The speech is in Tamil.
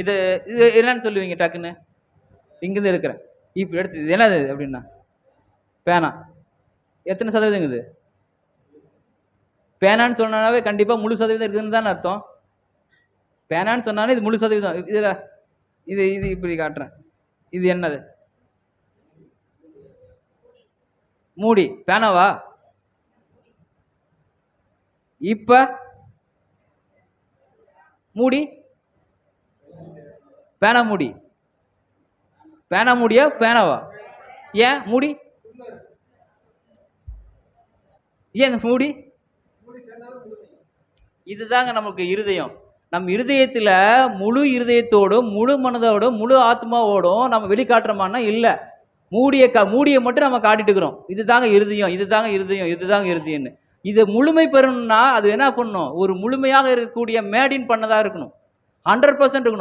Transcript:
இது இது என்னன்னு சொல்லுவீங்க டக்குன்னு? இங்கேருந்து எடுக்கிறேன். இப்போ எடுத்து இது என்னது அப்படின்னா? பேனா. எத்தனை சதவீதம் இது? பேனான்னு சொன்னாவே கண்டிப்பாக முழு சதவீதம் இருக்குதுன்னு தானே அர்த்தம். பேனான்னு சொன்னாலே இது முழு சதவீதம். இதில் இது இது இப்படி காட்டுறேன். இது என்னது? மூடி. பேனாவா? இப்போ மூடி. பேனா மூடி பேனா பேனாவா? ஏன் மூடி? ஏன் மூடி? இதுதாங்க நமக்கு இருதயம். நம் இருதயத்தில் முழு இருதயத்தோடும் முழு மனதோடும் முழு ஆத்மாவோடும் நம்ம வெளிக்காட்டுறோமானா இல்லை. மூடிய கா மூடியை மட்டும் நம்ம காட்டிட்டு இருக்கிறோம் இதுதாங்க இருதயம் இதுதாங்க இருதயம் இதுதாங்க இருதயம்னு. இது முழுமை பெறணும்னா அது என்ன பண்ணணும்? ஒரு முழுமையாக இருக்கக்கூடிய மேடின் பண்ணதாக இருக்கணும். ஹண்ட்ரட் பர்சன்ட் இருக்கணும்.